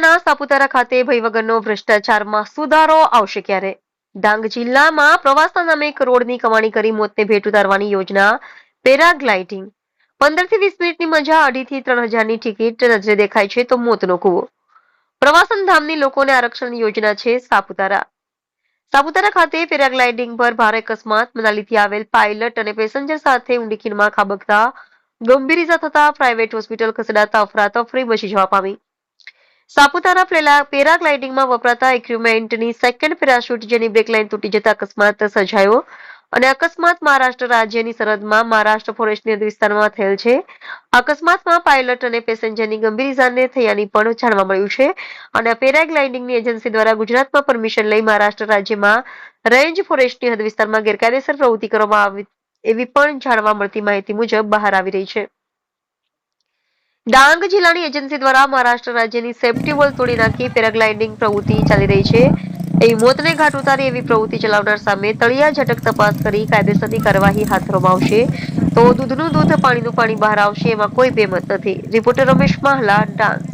જિલ્લાના સાપુતારા ખાતે ભય વગરનો ભ્રષ્ટાચારમાં સુધારો આવશે ક્યારે? ડાંગ જિલ્લામાં પ્રવાસના નામે કરોડની કમાણી કરી મોતને ભેટ ઉતારવાની યોજના પેરાગ્લાઇડિંગ. પંદરથી વીસ મિનિટની મજા અઢી થી ત્રણ હજારની ટિકિટ નજરે દેખાય છે તો મોતનો કૂવો. પ્રવાસન ધામની લોકોને આરક્ષણ યોજના છે સાપુતારા. સાપુતારા ખાતે પેરાગ્લાઇડિંગ પર ભારે અકસ્માત, મનાલીથી આવેલ પાયલટ અને પેસેન્જર સાથે ઊંડી ખાબકતા, ગંભીર ઇજા થતા પ્રાઇવેટ હોસ્પિટલ ખસેડાતા અફરાતફરી મચી જવા પામી. સાપુતારા પેલા પેરાગ્લાઇડિંગમાં વપરાતા ઇક્વિપમેન્ટની સેકન્ડ પેરાશૂટ જેની બ્રેક લાઇન તૂટી જતા અકસ્માત સર્જાયો અને અકસ્માત મહારાષ્ટ્ર રાજ્યની સરહદમાં મહારાષ્ટ્ર ફોરેસ્ટની વિસ્તારમાં થયેલ છે. અકસ્માતમાં પાયલટ અને પેસેન્જરની ગંભીર ઇજાને થયાની પણ જાણવા મળ્યું છે અને પેરાગ્લાઇડિંગની એજન્સી દ્વારા ગુજરાતમાં પરમિશન લઈ મહારાષ્ટ્ર રાજ્યમાં રેન્જ ફોરેસ્ટની હદ વિસ્તારમાં ગેરકાયદેસર પ્રવૃત્તિ કરવામાં આવી એવી પણ જાણવા મળતી માહિતી મુજબ બહાર આવી રહી છે. ડાંગ જિલ્લાની એજન્સી દ્વારા મહારાષ્ટ્ર રાજ્યની સેફટી વોલ તોડી નાખી, પેરાગ્લાઇડિંગ પ્રવૃત્તિ ચાલી રહી છે. એ મોતને ઘાટ ઉતારી એવી પ્રવૃત્તિ ચલાવનાર સામે તળિયા ઝટક તપાસ કરી કાયદેસરની કાર્યવાહી હાથ ધરવામાં આવશે. તો દૂધનું દૂધ, પાણીનું પાણી બહાર આવશે, એમાં કોઈ બેમત નથી. રિપોર્ટર રમેશ માહલા, ડાંગ.